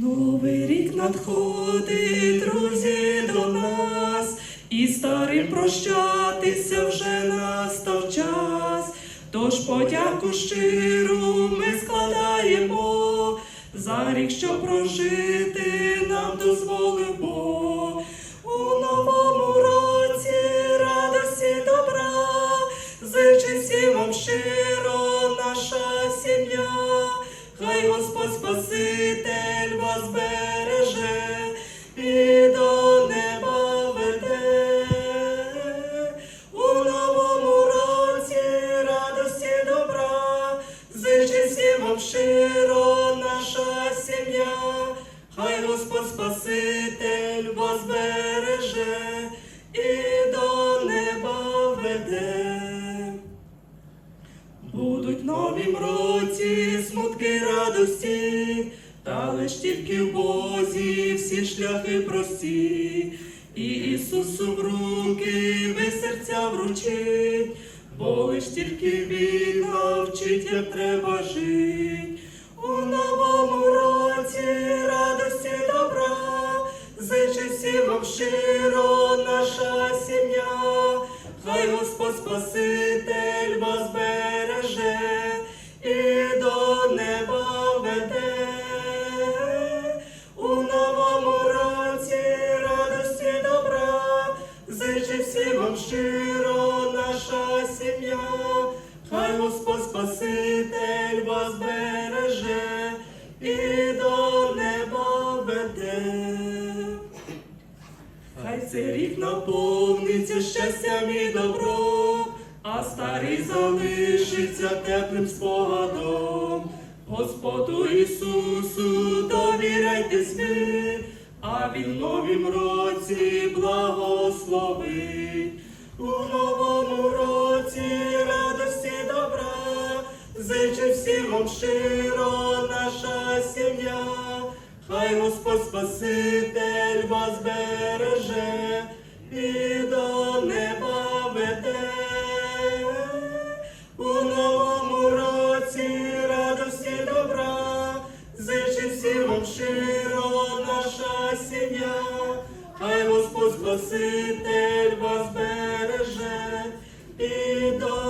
Новий рік надходить, друзі, до нас, і старим прощатися вже настав час. Тож подяку щиру ми складаємо за рік, що прожити нам дозволив Бог. У новому році радості добра, зичить всім вам щиро наша сім'я. Хай Господь Спаситель наша. Хай Господь Спаситель вас береже і до неба веде. Будуть новім році смутки радості, та лиш тільки в Бозі всі шляхи прості, і Ісусу в руки ви серця вручить, бо лиш тільки Він навчить, як треба жить. Всім щиро наша сім'я, хай Господь Спаситель вас береже і до неба веде. У новому році радості добра, зичить всім щиро наша сім'я, хай Господь Спаситель вас береже і до неба веде. Цей рік наповниться щастям і добром, а старий залишиться теплим спогадом. Господу Ісусу довіряйтесь ви, а Він в новім році благословить. У новому році радості добра, зичить всім вам щиро наша сім'я. Хай Господь Спаситель вас береже і до неба. У новому році радості добра, зичи всім широ наша сім'я, хай Господь Спаситель вас береже. і до